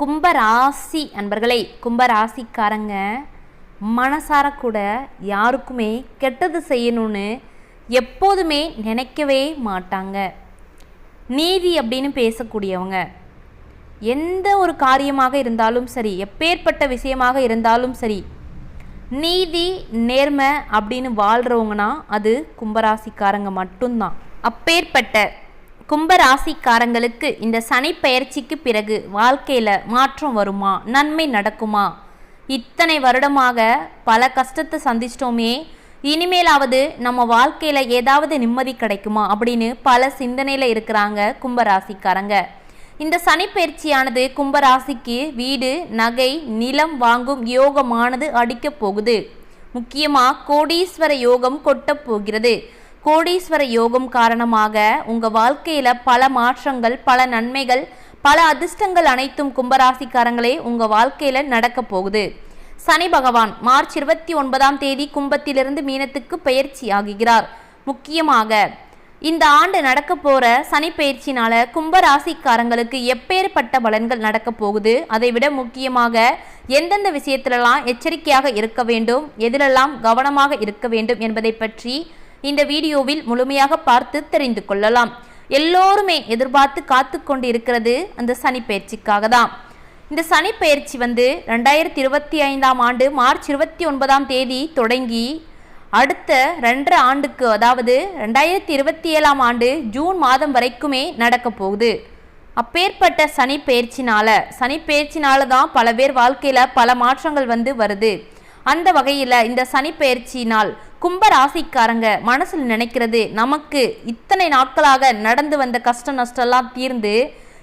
கும்பராசி அன்பர்களே கும்பராசிக்காரங்க மனசார கூட யாருக்குமே கெட்டது செய்யணும்னு எப்போதுமே நினைக்கவே மாட்டாங்க. நீதி அப்படின்னு பேசக்கூடியவங்க. எந்த ஒரு காரியமாக இருந்தாலும் சரி எப்பேற்பட்ட விஷயமாக இருந்தாலும் சரி நீதி நேர்மை அப்படின்னு வாழ்கிறவங்கன்னா அது கும்பராசிக்காரங்க மட்டும்தான். அப்பேற்பட்ட கும்பராசிக்காரங்களுக்கு இந்த சனி பயிற்சிக்கு பிறகு வாழ்க்கையில் மாற்றம் வருமா? நன்மை நடக்குமா? இத்தனை வருடமாக பல கஷ்டத்தை சந்திச்சிட்டோமே. இனிமேலாவது நம்ம வாழ்க்கையில் ஏதாவது நிம்மதி கிடைக்குமா? அப்படின்னு பல சிந்தனையில் இருக்கிறாங்க கும்பராசிக்காரங்க. இந்த சனிப்பயிற்சியானது கும்பராசிக்கு வீடு நகை நிலம் வாங்கும் யோகமானது அடிக்கப் போகுது. முக்கியமாக கோடீஸ்வர யோகம் கொட்டப் போகிறது. கோடீஸ்வர யோகம் காரணமாக உங்கள் வாழ்க்கையில் பல மாற்றங்கள் பல நன்மைகள் பல அதிர்ஷ்டங்கள் அனைத்தும் கும்பராசிக்காரங்களே உங்கள் வாழ்க்கையில் நடக்க போகுது. சனி பகவான் மார்ச் இருபத்தி ஒன்பதாம் தேதி கும்பத்திலிருந்து மீனத்துக்கு பயிற்சி ஆகுகிறார். முக்கியமாக இந்த ஆண்டு நடக்க போகிற சனி பயிற்சினால கும்பராசிக்காரங்களுக்கு எப்பேற்பட்ட பலன்கள் நடக்க போகுது? அதை விட முக்கியமாக எந்தெந்த விஷயத்திலெல்லாம் எச்சரிக்கையாக இருக்க வேண்டும்? எதிலெல்லாம் கவனமாக இருக்க வேண்டும் என்பதை பற்றி இந்த வீடியோவில் முழுமையாக பார்த்து தெரிந்து கொள்ளலாம். எல்லோருமே எதிர்பார்த்து காத்து கொண்டு இருக்கிறது அந்த சனி பயிற்சிக்காக தான். இந்த சனி பயிற்சி வந்து ரெண்டாயிரத்தி இருபத்தி ஐந்தாம் ஆண்டு மார்ச் இருபத்தி ஒன்பதாம் தேதி தொடங்கி அடுத்த ரெண்டரை ஆண்டுக்கு அதாவது ரெண்டாயிரத்தி இருபத்தி ஏழாம் ஆண்டு ஜூன் மாதம் வரைக்குமே நடக்க போகுது. அப்பேற்பட்ட சனி பயிற்சினால சனி பயிற்சினால தான் பல பேர் வாழ்க்கையில் பல மாற்றங்கள் வந்து வருது. அந்த வகையில் இந்த சனி பயிற்சினால் கும்ப ராசிக்காரங்க மனசில் நினைக்கிறது நமக்கு இத்தனை நாட்களாக நடந்து வந்த கஷ்ட நஷ்டம்லாம் தீர்ந்து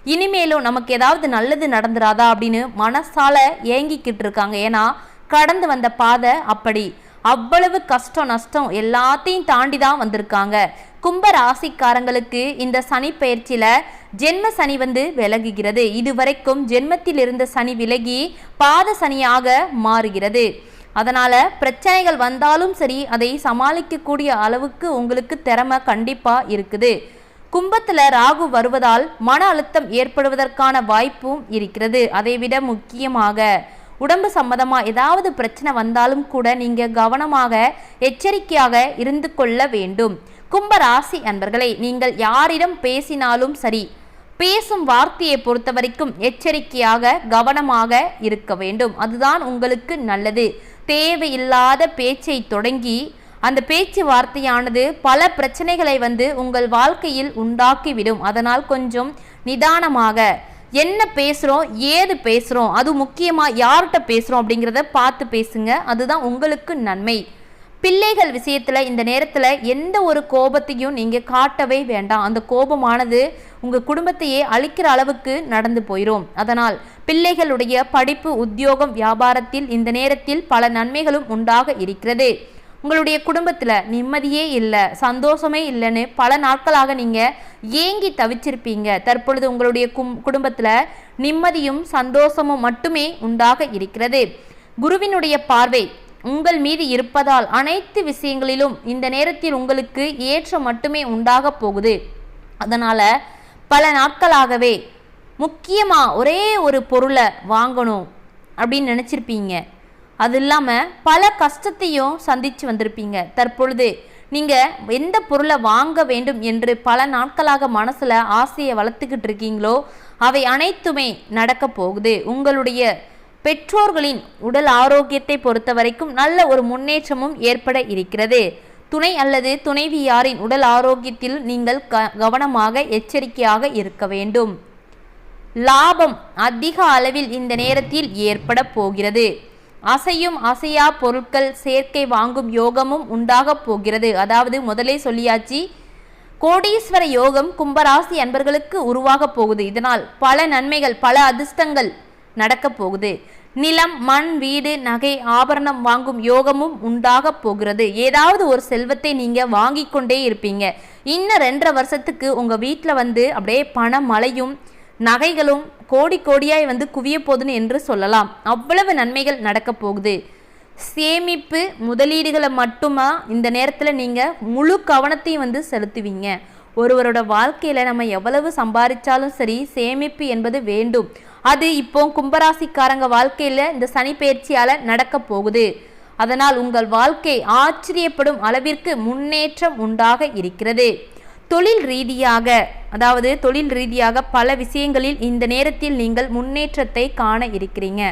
இனிமேலும் நமக்கு ஏதாவது நல்லது நடந்துராதா? அப்படின்னு மனசால ஏங்கிக்கிட்டு இருக்காங்க. ஏன்னா கடந்து வந்த பாதை அப்படி. அவ்வளவு கஷ்டம் நஷ்டம் எல்லாத்தையும் தாண்டி தான் வந்திருக்காங்க. கும்ப ராசிக்காரங்களுக்கு இந்த சனி பயிற்சியில ஜென்ம சனி வந்து விலகுகிறது. இதுவரைக்கும் ஜென்மத்தில் இருந்த சனி விலகி பாத சனியாக மாறுகிறது. அதனால் பிரச்சனைகள் வந்தாலும் சரி அதை சமாளிக்கக்கூடிய அளவுக்கு உங்களுக்கு திறமை கண்டிப்பாக இருக்குது. கும்பத்தில் ராகு வருவதால் மன அழுத்தம் ஏற்படுவதற்கான வாய்ப்பும் இருக்கிறது. அதைவிட முக்கியமாக உடம்பு சம்மந்தமாக ஏதாவது பிரச்சனை வந்தாலும் கூட நீங்கள் கவனமாக எச்சரிக்கையாக இருந்து கொள்ள வேண்டும். கும்ப ராசி அன்பர்களே நீங்கள் யாரிடம் பேசினாலும் சரி பேசும் வார்த்தையை பொறுத்த வரைக்கும் எச்சரிக்கையாக கவனமாக இருக்க வேண்டும். அதுதான் உங்களுக்கு நல்லது. தேவையில்லாத பேச்சை தொடங்கி அந்த பேச்சு வார்த்தையானது பல பிரச்சனைகளை வந்து உங்கள் வாழ்க்கையில் உண்டாக்கிவிடும். அதனால் கொஞ்சம் நிதானமாக என்ன பேசுகிறோம் ஏது பேசுகிறோம் அது முக்கியமாக யார்கிட்ட பேசுகிறோம் அப்படிங்கிறத பார்த்து பேசுங்க. அதுதான் உங்களுக்கு நன்மை. பிள்ளைகள் விஷயத்தில் இந்த நேரத்தில் எந்த ஒரு கோபத்தையும் நீங்கள் காட்டவே வேண்டாம். அந்த கோபமானது உங்கள் குடும்பத்தையே அழிக்கிற அளவுக்கு நடந்து போயிடும் அதனால் பிள்ளைகளுடைய படிப்பு உத்தியோகம் வியாபாரத்தில் இந்த நேரத்தில் பல நன்மைகளும் உண்டாக இருக்கிறது. உங்களுடைய குடும்பத்தில் நிம்மதியே இல்லை சந்தோஷமே இல்லைன்னு பல நாட்களாக நீங்கள் ஏங்கி தவிச்சிருப்பீங்க. தற்பொழுது உங்களுடைய கும் குடும்பத்தில் நிம்மதியும் சந்தோஷமும் மட்டுமே உண்டாக இருக்கிறது. குருவினுடைய பார்வை உங்கள் மீது இருப்பதால் அனைத்து விஷயங்களிலும் இந்த நேரத்தில் உங்களுக்கு ஏற்றம் மட்டுமே உண்டாக போகுது. அதனால் பல நாட்களாகவே முக்கியமாக ஒரே ஒரு பொருளை வாங்கணும் அப்படின்னு நினச்சிருப்பீங்க. அது இல்லாமல் பல கஷ்டத்தையும் சந்தித்து வந்திருப்பீங்க. தற்பொழுது நீங்கள் எந்த பொருளை வாங்க வேண்டும் என்று பல நாட்களாக மனசில் ஆசையை வளர்த்துக்கிட்டு இருக்கீங்களோ அவை அனைத்துமே நடக்க போகுது. உங்களுடைய பெற்றோர்களின் உடல் ஆரோக்கியத்தை பொறுத்த வரைக்கும் நல்ல ஒரு முன்னேற்றமும் ஏற்பட இருக்கிறது. துணை அல்லது துணைவியாரின் உடல் ஆரோக்கியத்தில் நீங்கள் க கவனமாக எச்சரிக்கையாக இருக்க வேண்டும். லாபம் அதிக அளவில் இந்த நேரத்தில் ஏற்பட போகிறது. அசையும் அசையா பொருட்கள் சேர்க்கை வாங்கும் யோகமும் உண்டாக போகிறது. அதாவது முதலே சொல்லியாச்சு கோடீஸ்வர யோகம் கும்பராசி அன்பர்களுக்கு உருவாக போகுது. இதனால் பல நன்மைகள் பல அதிர்ஷ்டங்கள் நடக்கப் போகுது. நிலம் மண் வீடு நகை ஆபரணம் வாங்கும் யோகமும் உண்டாக போகிறது. ஏதாவது ஒரு செல்வத்தை நீங்க வாங்கி கொண்டே இருப்பீங்க. இன்னும் ரெண்டரை வருஷத்துக்கு உங்க வீட்டில் வந்து அப்படியே பண மழையும் நகைகளும் கோடி கோடியாய் வந்து குவிய போகுதுன்னு என்று சொல்லலாம். அவ்வளவு நன்மைகள் நடக்கப் போகுது. சேமிப்பு முதலீடுகளை மட்டுமா இந்த நேரத்தில் நீங்கள் முழு கவனத்தையும் வந்து செலுத்துவீங்க. ஒருவரோட வாழ்க்கையில் நம்ம எவ்வளவு சம்பாதிச்சாலும் சரி சேமிப்பு என்பது வேண்டும். அது இப்போ கும்பராசிக்காரங்க வாழ்க்கையில் இந்த சனி பயிற்சியால் நடக்க போகுது. அதனால் உங்கள் வாழ்க்கை ஆச்சரியப்படும் அளவிற்கு முன்னேற்றம் உண்டாக இருக்கிறது. தொழில் ரீதியாக அதாவது தொழில் ரீதியாக பல விஷயங்களில் இந்த நேரத்தில் நீங்கள் முன்னேற்றத்தை காண இருக்கிறீங்க.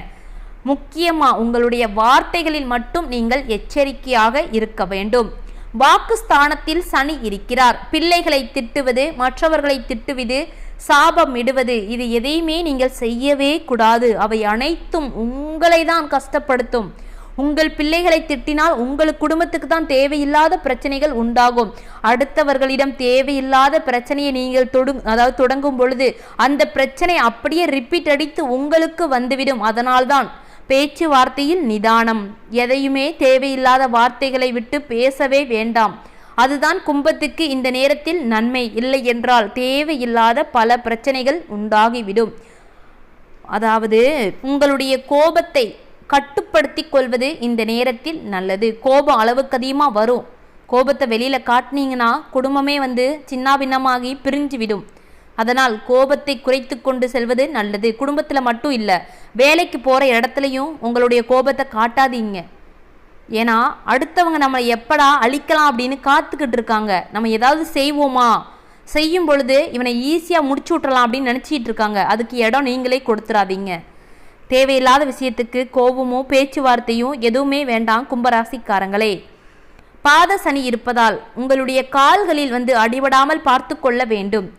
முக்கியமாக உங்களுடைய வார்த்தைகளில் மட்டும் நீங்கள் எச்சரிக்கையாக இருக்க வேண்டும். வாக்குஸ்தானத்தில் சனி இருக்கிறார். பிள்ளைகளை திட்டுவது மற்றவர்களை திட்டுவது சாபம் இடுவது. இது எதையுமே நீங்கள் செய்யவே கூடாது. அவை அனைத்தும் உங்களை தான் கஷ்டப்படுத்தும். உங்கள் பிள்ளைகளை திட்டினால் உங்கள் குடும்பத்துக்கு தான் தேவையில்லாத பிரச்சனைகள் உண்டாகும். அடுத்தவர்களிடம் தேவையில்லாத பிரச்சனையை நீங்கள் தொடு அதாவது தொடங்கும் பொழுது அந்த பிரச்சனை அப்படியே ரிப்பீட் அடித்து உங்களுக்கு வந்துவிடும். அதனால்தான் பேச்சுவார்த்தையில் நிதானம். எதையுமே தேவையில்லாத வார்த்தைகளை விட்டு பேசவே வேண்டாம். அதுதான் கும்பத்துக்கு இந்த நேரத்தில் நன்மை இல்லை என்றால் தேவையில்லாத பல பிரச்சனைகள் உண்டாகிவிடும். அதாவது உங்களுடைய கோபத்தை கட்டுப்படுத்தி கொள்வது இந்த நேரத்தில் நல்லது. கோபம் அளவுக்கு அதிகமாக வரும். கோபத்தை வெளியில் காட்டினீங்கன்னா குடும்பமே வந்து சின்னாபின்னமாகி பிரிஞ்சு விடும் அதனால் கோபத்தை குறைத்து கொண்டு செல்வது நல்லது. குடும்பத்தில் மட்டும் இல்லை வேலைக்கு போகிற இடத்துலையும் உங்களுடைய கோபத்தை காட்டாதீங்க. ஏன்னா அடுத்தவங்க நம்மளை எப்படா அழிக்கலாம் அப்படின்னு காத்துக்கிட்டு இருக்காங்க. நம்ம ஏதாவது செய்வோமா? செய்யும் பொழுது இவனை ஈஸியாக முடிச்சு விட்றலாம் அப்படின்னு நினச்சிட்டு இருக்காங்க. அதுக்கு இடம் நீங்களே கொடுத்துடாதீங்க தேவையில்லாத விஷயத்துக்கு கோபமும் பேச்சுவார்த்தையும் எதுவுமே வேண்டாம் கும்பராசிக்காரங்களே. பாத சனி இருப்பதால் உங்களுடைய கால்களில் வந்து அடிபடாமல் பார்த்து கொள்ள வேண்டும்.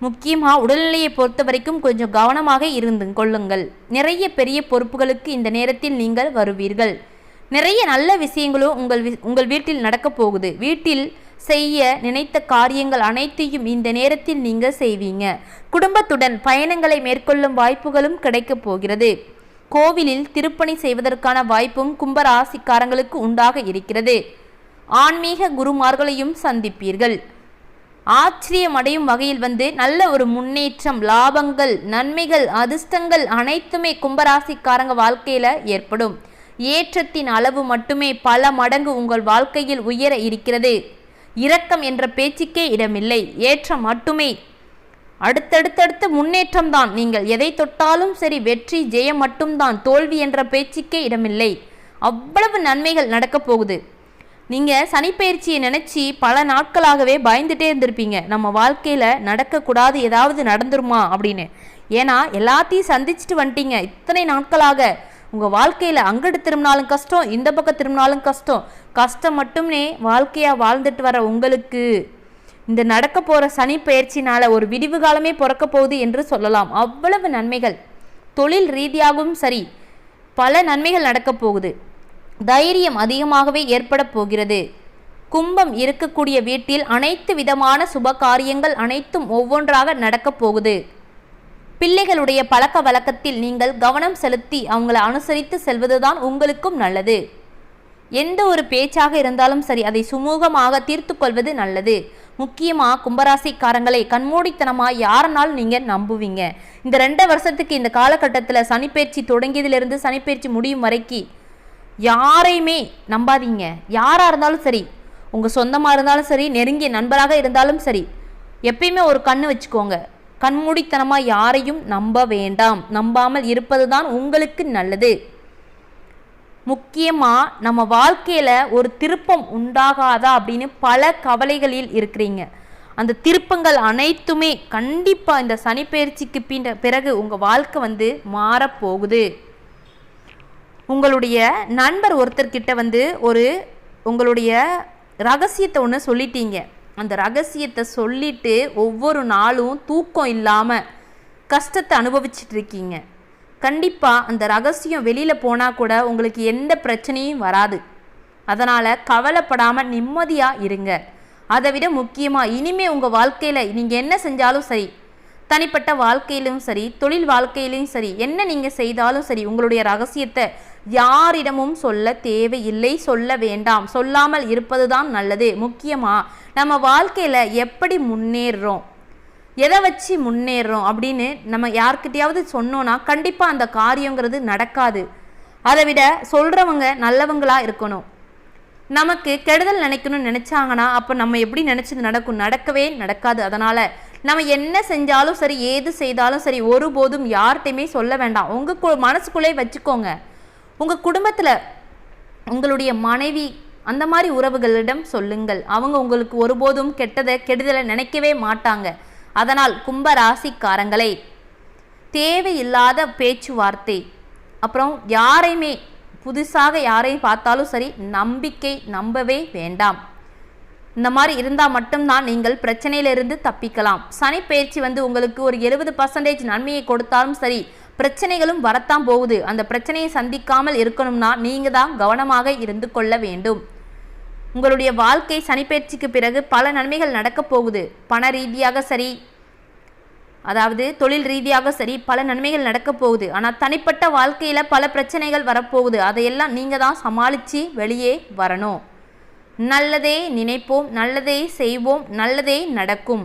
முக்கியமாக உடல்நிலையை பொறுத்த வரைக்கும் கொஞ்சம் கவனமாக இருந்து கொள்ளுங்கள். நிறைய பெரிய பொறுப்புகளுக்கு இந்த நேரத்தில் நீங்கள் வருவீர்கள். நிறைய நல்ல விஷயங்களும் உங்கள் உங்கள் வீட்டில் நடக்கப் போகுது. வீட்டில் செய்ய நினைத்த காரியங்கள் அனைத்தையும் இந்த நேரத்தில் நீங்கள் செய்வீங்க. குடும்பத்துடன் பயணங்களை மேற்கொள்ளும் வாய்ப்புகளும் கிடைக்கப் போகிறது. கோவிலில் திருப்பணி செய்வதற்கான வாய்ப்பும் கும்பராசிக்காரங்களுக்கு உண்டாக இருக்கிறது. ஆன்மீக குருமார்களையும் சந்திப்பீர்கள். ஆச்சரியமடையும் வகையில் வந்து நல்ல ஒரு முன்னேற்றம் லாபங்கள் நன்மைகள் அதிர்ஷ்டங்கள் அனைத்துமே கும்பராசிக்காரங்க வாழ்க்கையில் ஏற்படும். ஏற்றத்தின் அளவு மட்டுமே பல மடங்கு உங்கள் வாழ்க்கையில் உயர இருக்கிறது. இரக்கம் என்ற பேச்சுக்கே இடமில்லை. ஏற்றம் மட்டுமே. அடுத்தடுத்தடுத்து முன்னேற்றம் தான் நீங்கள் எதை தொட்டாலும் சரி வெற்றி ஜெயம் மட்டும்தான். தோல்வி என்ற பேச்சுக்கே இடமில்லை. அவ்வளவு நன்மைகள் நடக்கப் போகுது. நீங்கள் சனிப்பயிற்சியை நினச்சி பல நாட்களாகவே பயந்துட்டே இருந்திருப்பீங்க. நம்ம வாழ்க்கையில் நடக்கக்கூடாது ஏதாவது நடந்துருமா அப்படின்னு. ஏன்னா எல்லாத்தையும் சந்திச்சுட்டு வந்துட்டீங்க. இத்தனை நாட்களாக உங்கள் வாழ்க்கையில் அங்கிட்டு திரும்பினாலும் கஷ்டம் இந்த பக்கம் திரும்பினாலும் கஷ்டம். கஷ்டம் மட்டுமே வாழ்க்கையாக வாழ்ந்துட்டு வர உங்களுக்கு. இந்த நடக்க போகிற சனி பயிற்சினால் ஒரு விடிவு காலமே பிறக்க போகுது என்று சொல்லலாம். அவ்வளவு நன்மைகள். தொழில் ரீதியாகவும் சரி பல நன்மைகள் நடக்கப் போகுது. தைரியம் அதிகமாகவே ஏற்பட போகிறது. கும்பம் இருக்கக்கூடிய வீட்டில் அனைத்து விதமான சுப காரியங்கள் அனைத்தும் ஒவ்வொன்றாக நடக்கப் போகுது. பிள்ளைகளுடைய பழக்க வழக்கத்தில் நீங்கள் கவனம் செலுத்தி அவங்களை அனுசரித்து செல்வதுதான் உங்களுக்கும் நல்லது. எந்த ஒரு பேச்சாக இருந்தாலும் சரி அதை சுமூகமாக தீர்த்து கொள்வது நல்லது. முக்கியமாக கும்பராசிக்காரங்களை கண்மூடித்தனமாக யாருனாலும் நீங்கள் நம்புவீங்க? இந்த ரெண்டு வருஷத்துக்கு இந்த காலகட்டத்தில் சனிப்பயிற்சி தொடங்கியதிலிருந்து சனிப்பயிற்சி முடியும் வரைக்கும் யாரையுமே நம்பாதீங்க. யாராக இருந்தாலும் சரி உங்கள் சொந்தமாக இருந்தாலும் சரி நெருங்கிய நண்பராக இருந்தாலும் சரி எப்பயுமே ஒரு கண்ணு வச்சுக்கோங்க. கண்மூடித்தனமாக யாரையும் நம்ப வேண்டாம். நம்பாமல் இருப்பது தான் உங்களுக்கு நல்லது. முக்கியமாக நம்ம வாழ்க்கையில் ஒரு திருப்பம் உண்டாகாதா அப்படின்னு பல கவலைகளில் இருக்கிறீங்க. அந்த திருப்பங்கள் அனைத்துமே கண்டிப்பாக இந்த சனிப்பெயர்ச்சிக்கு பின்ன பிறகு உங்கள் வாழ்க்கை வந்து மாறப்போகுது. உங்களுடைய நண்பர் ஒருத்தர்கிட்ட வந்து ஒரு உங்களுடைய ரகசியத்தை ஒன்று சொல்லிட்டீங்க. அந்த ரகசியத்தை சொல்லிட்டு ஒவ்வொரு நாளும் தூக்கம் இல்லாமல் கஷ்டத்தை அனுபவிச்சுட்டு இருக்கீங்க. கண்டிப்பாக அந்த ரகசியம் வெளியில் போனால் கூட உங்களுக்கு எந்த பிரச்சனையும் வராது. அதனால் கவலைப்படாமல் நிம்மதியாக இருங்க. அதை விட முக்கியமாக இனிமேல் உங்கள் வாழ்க்கையில் நீங்கள் என்ன செஞ்சாலும் சரி தனிப்பட்ட வாழ்க்கையிலும் சரி தொழில் வாழ்க்கையிலும் சரி என்ன நீங்கள் செய்தாலும் சரி உங்களுடைய ரகசியத்தை யாரிடமும் சொல்ல தேவையில்லை சொல்ல வேண்டாம். சொல்லாமல் இருப்பது தான் நல்லது. முக்கியமாக நம்ம வாழ்க்கையில் எப்படி முன்னேறுறோம் எதை வச்சு முன்னேறுறோம் அப்படின்னு நம்ம யார்கிட்டையாவது சொன்னோன்னா கண்டிப்பாக அந்த காரியங்கிறது நடக்காது. அதை விட சொல்கிறவங்க நல்லவங்களாக இருக்கணும். நமக்கு கெடுதல் நினைக்கணும்னு நினச்சாங்கன்னா அப்போ நம்ம எப்படி நினச்சது நடக்கும்? நடக்கவே நடக்காது. அதனால் நம்ம என்ன செஞ்சாலும் சரி ஏது செய்தாலும் சரி ஒருபோதும் யார்கிட்டையுமே சொல்ல வேண்டாம். உங்கள் கு மனசுக்குள்ளே வச்சுக்கோங்க. உங்கள் குடும்பத்தில் உங்களுடைய மனைவி அந்த மாதிரி உறவுகளிடம் சொல்லுங்கள். அவங்க உங்களுக்கு ஒருபோதும் கெட்டதை கெடுதலை நினைக்கவே மாட்டாங்க. அதனால் கும்ப ராசிக்காரங்களை தேவையில்லாத பேச்சுவார்த்தை அப்புறம் யாரையுமே புதுசாக யாரையும் பார்த்தாலும் சரி நம்பிக்கை நம்பவே வேண்டாம். இந்த மாதிரி இருந்தால் மட்டும்தான் நீங்கள் பிரச்சனையிலிருந்து தப்பிக்கலாம். சனி பயிற்சி வந்து உங்களுக்கு ஒரு எழுபது பர்சன்டேஜ் நன்மையை கொடுத்தாலும் சரி பிரச்சனைகளும் வரத்தான் போகுது. அந்த பிரச்சனையை சந்திக்காமல் இருக்கணும்னா நீங்கள் தான் கவனமாக இருந்து கொள்ள வேண்டும். உங்களுடைய வாழ்க்கை சனிப்பயிற்சிக்கு பிறகு பல நன்மைகள் நடக்கப் போகுது. பண ரீதியாக சரி அதாவது தொழில் ரீதியாக சரி பல நன்மைகள் நடக்கப் போகுது. ஆனால் தனிப்பட்ட வாழ்க்கையில் பல பிரச்சனைகள் வரப்போகுது. அதையெல்லாம் நீங்கள் தான் சமாளித்து வெளியே வரணும். நல்லதே நினைப்போம் நல்லதே செய்வோம் நல்லதே நடக்கும்.